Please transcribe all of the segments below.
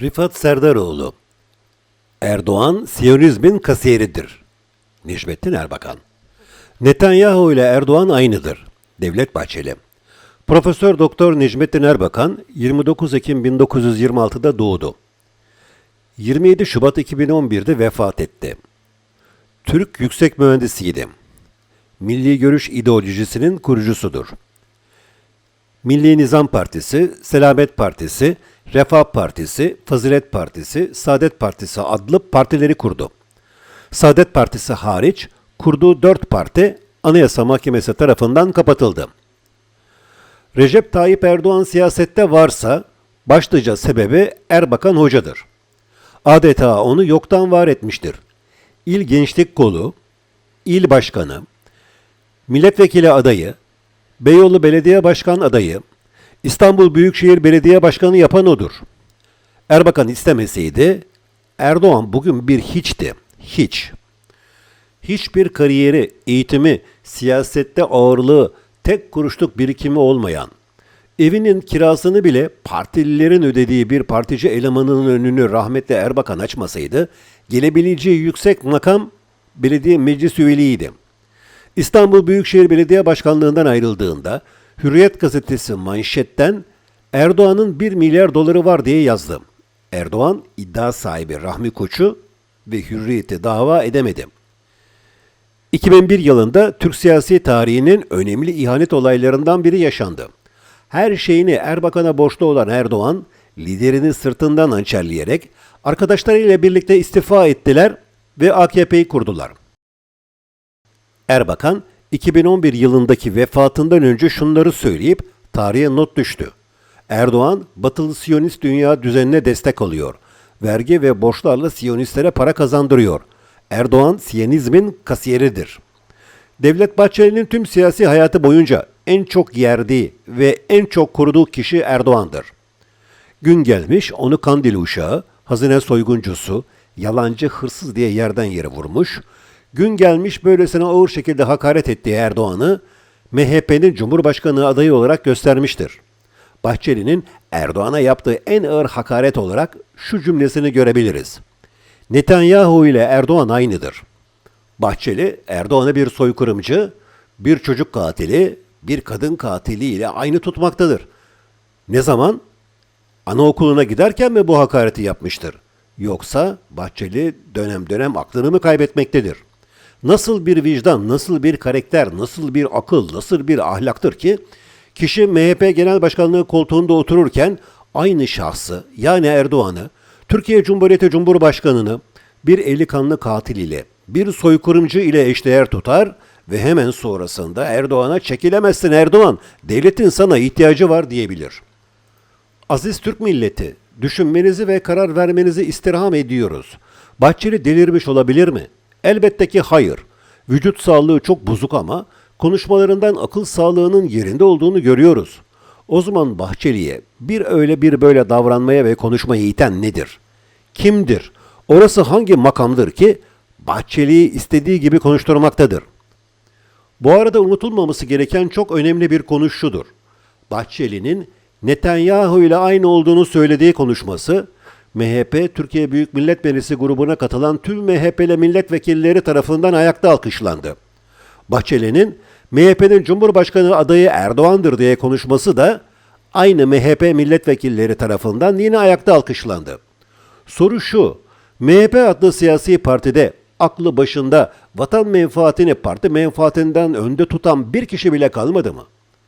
Rifat Serdaroğlu Erdoğan Siyonizmin kasiyeridir. Necmettin Erbakan Netanyahu ile Erdoğan aynıdır. Devlet Bahçeli Profesör Doktor Necmettin Erbakan 29 Ekim 1926'da doğdu. 27 Şubat 2011'de vefat etti. Türk yüksek mühendisiydi. Milli Görüş ideolojisinin kurucusudur. Milli Nizam Partisi, Selamet Partisi, Refah Partisi, Fazilet Partisi, Saadet Partisi adlı partileri kurdu. Saadet Partisi hariç kurduğu dört parti Anayasa Mahkemesi tarafından kapatıldı. Recep Tayyip Erdoğan siyasette varsa başlıca sebebi Erbakan Hoca'dır. Adeta onu yoktan var etmiştir. İl Gençlik Kolu, il başkanı, milletvekili adayı, Beyoğlu Belediye Başkan adayı, İstanbul Büyükşehir Belediye Başkanı yapan odur. Erbakan istemeseydi Erdoğan bugün bir hiçti. Hiç. Hiçbir kariyeri, eğitimi, siyasette ağırlığı, tek kuruşluk birikimi olmayan, evinin kirasını bile partililerin ödediği bir partici elemanının önünü rahmetli Erbakan açmasaydı, gelebileceği yüksek makam belediye meclis üyeliğiydi. İstanbul Büyükşehir Belediye Başkanlığından ayrıldığında Hürriyet gazetesi manşetten Erdoğan'ın 1 milyar doları var diye yazdı. Erdoğan iddia sahibi Rahmi Koç'u ve Hürriyet'i dava edemedi. 2001 yılında Türk siyasi tarihinin önemli ihanet olaylarından biri yaşandı. Her şeyini Erbakan'a borçlu olan Erdoğan, liderini sırtından hançerleyerek arkadaşlarıyla birlikte istifa ettiler ve AKP'yi kurdular. Erbakan 2011 yılındaki vefatından önce şunları söyleyip tarihe not düştü. Erdoğan, batılı Siyonist dünya düzenine destek alıyor. Vergi ve borçlarla Siyonistlere para kazandırıyor. Erdoğan, Siyonizmin kasiyeridir. Devlet Bahçeli'nin tüm siyasi hayatı boyunca en çok yerdiği ve en çok koruduğu kişi Erdoğan'dır. Gün gelmiş onu kandil uşağı, hazine soyguncusu, yalancı hırsız diye yerden yere vurmuş. Gün gelmiş böylesine ağır şekilde hakaret ettiği Erdoğan'ı MHP'nin Cumhurbaşkanı adayı olarak göstermiştir. Bahçeli'nin Erdoğan'a yaptığı en ağır hakaret olarak şu cümlesini görebiliriz. Netanyahu ile Erdoğan aynıdır. Bahçeli, Erdoğan'ı bir soykırımcı, bir çocuk katili, bir kadın katili ile aynı tutmaktadır. Ne zaman? Anaokuluna giderken mi bu hakareti yapmıştır? Yoksa Bahçeli dönem dönem aklını mı kaybetmektedir? Nasıl bir vicdan, nasıl bir karakter, nasıl bir akıl, nasıl bir ahlaktır ki kişi MHP Genel Başkanlığı koltuğunda otururken aynı şahsı yani Erdoğan'ı, Türkiye Cumhuriyeti Cumhurbaşkanı'nı bir eli kanlı katil ile, bir soykırımcı ile eşdeğer tutar ve hemen sonrasında Erdoğan'a çekilemezsin Erdoğan, devletin sana ihtiyacı var diyebilir. Aziz Türk milleti, düşünmenizi ve karar vermenizi istirham ediyoruz. Bahçeli delirmiş olabilir mi? Elbette ki hayır. Vücut sağlığı çok bozuk ama konuşmalarından akıl sağlığının yerinde olduğunu görüyoruz. O zaman Bahçeli'ye bir öyle bir böyle davranmaya ve konuşmaya iten nedir? Kimdir? Orası hangi makamdır ki Bahçeli'yi istediği gibi konuşturmaktadır? Bu arada unutulmaması gereken çok önemli bir konu şudur. Bahçeli'nin Netanyahu ile aynı olduğunu söylediği konuşması, MHP Türkiye Büyük Millet Meclisi grubuna katılan tüm MHP'li milletvekilleri tarafından ayakta alkışlandı. Bahçeli'nin MHP'nin Cumhurbaşkanı adayı Erdoğan'dır diye konuşması da aynı MHP milletvekilleri tarafından yine ayakta alkışlandı. Soru şu, MHP adlı siyasi partide aklı başında vatan menfaatini parti menfaatinden önde tutan bir kişi bile kalmadı mı?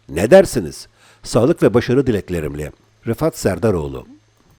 Ne dersiniz? Sağlık ve başarı dileklerimle. Rıfat Serdaroğlu